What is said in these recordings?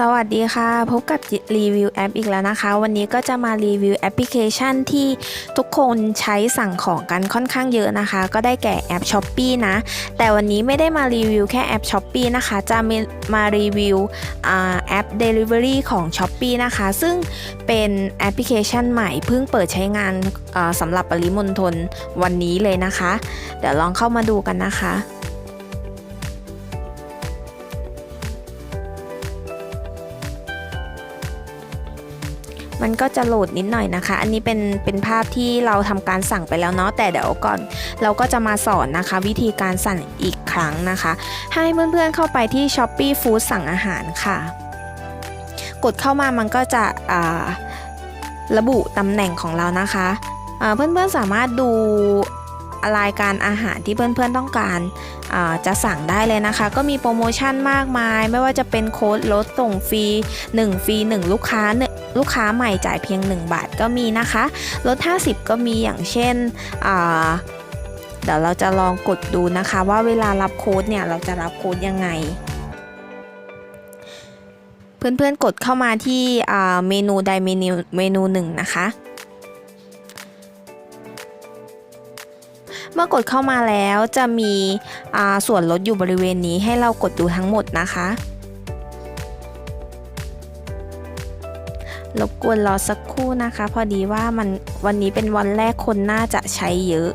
สวัสดีค่ะ พบกับรีวิวแอปอีกแล้วนะคะ วันนี้ก็จะมารีวิวแอปพลิเคชันที่ทุกคนใช้สั่งของกันค่อนข้างเยอะนะคะ ก็ได้แก่แอป s h อ p e e นะ แต่วันนี้ไม่ได้มารีวิวแค่แอป s h อ p e e นะคะ จะมีมารีวิวอแอป Delivery ของ s h อ p e e นะคะ ซึ่งเป็นแอปพลิเคชันใหม่เพิ่งเปิดใช้งานสำหรับปริมณฑลวันนี้เลยนะคะ เดี๋ยวลองเข้ามาดูกันนะคะ มันก็จะโหลดนิดหน่อยนะคะ อันนี้เป็นเป็นภาพที่เราทำการสั่งไปแล้วเนาะแต่เดี๋ยวก่อน เราก็จะมาสอนนะคะ วิธีการสั่งอีกครั้งนะคะ ให้เพื่อนๆเข้าไปที่ s h อ p e e Food สั่งอาหารค่ะ กดเข้ามามันก็จะระบุตำแหน่งของเรานะคะอ่าเพื่อนๆสามารถดู รายการอาหารที่เพื่อนๆต้องการาจะสั่งได้เลยนะคะ ก็มีโปรโมชั่นมากมาย ไม่ว่าจะเป็นโค้ดลดส่งฟรี 1 ฟรี 1 ลูกค้าหนึ่งลูกค้าใหม่จ่ายเพียง 1 บาทก็มีนะคะ ลด 50 ก็มีอย่างเช่นเดี๋ยวเราจะลองกดดูนะคะว่าเวลารับโค้ดเนี่ยเราจะรับโค้ดยังไงเพื่อนๆกดเข้ามาที่เมนูใดเมนูเมนูหนึ่งนะคะ เมื่อกดเข้ามาแล้วจะมีส่วนลดอยู่บริเวณนี้ให้เรากดดูทั้งหมดนะคะรบกวนรอสักครู่นะคะ พอดีว่ามันวันนี้เป็นวันแรกคนน่าจะใช้เยอะ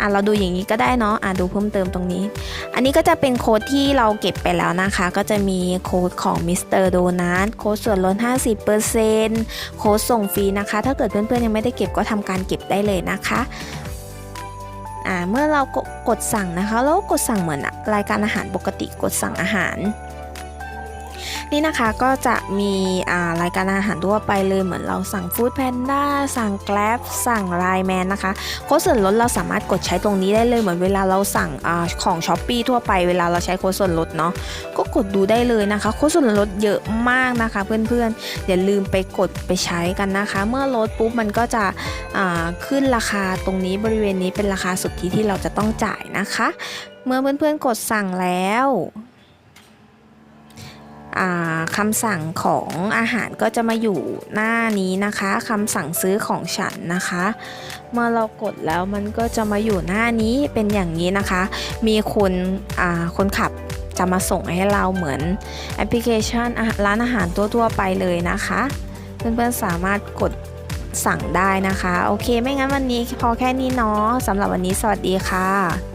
อะเราดูอย่างนี้ก็ได้เนาะอะดูเพิ่มเติมตรงนี้ อันนี้ก็จะเป็นโค้ดที่เราเก็บไปแล้วนะคะ ก็จะมีโค้ดของมิสเตอร์โดนัทโค้ดส่วนลด 50%โค้ดส่งฟรีนะคะ ถ้าเกิดเพื่อนๆยังไม่ได้เก็บก็ทำการเก็บได้เลยนะคะอ่าเมื่อเรากดกดสั่งนะคะแล้วกดสั่งเหมือนรายการอาหารปกติกดสั่งอาหาร นี่นะคะก็จะมีรายการอาหารทั่วไปเลยเหมือนเราสั่งฟู้ดแพนด้าสั่งแกลบสั่งไลแมนนะคะโค้ดส่วนลดเราสามารถกดใช้ตรงนี้ได้เลยเหมือนเวลาเราสั่งอของช้อปปีทั่วไปเวลาเราใช้โค้ดส่วนลดเนาะก็กดดูได้เลยนะคะโค้ดส่วนลดเยอะมากนะคะ เพื่อนๆอย่าลืมไปกดไปใช้กันนะคะ เมื่อลดปุ๊บมันก็จะขึ้นราคาตรงนี้บริเวณนี้เป็นราคาสุดทธิที่เราจะต้องจ่ายนะคะ เมื่อเพื่อนๆกดสั่งแล้ว คำสั่งของอาหารก็จะมาอยู่หน้านี้นะคะคำสั่งซื้อของฉันนะคะ เมื่อเรากดแล้วมันก็จะมาอยู่หน้านี้เป็นอย่างนี้นะคะ มีคนคนขับจะมาส่งให้เราเหมือนแอปพลิเคชันร้านอาหารทั่วๆไปเลยนะคะ เพื่อนๆสามารถกดสั่งได้นะคะ โอเค ไม่งั้นวันนี้พอแค่นี้เนาะสำหรับวันนี้สวัสดีค่ะ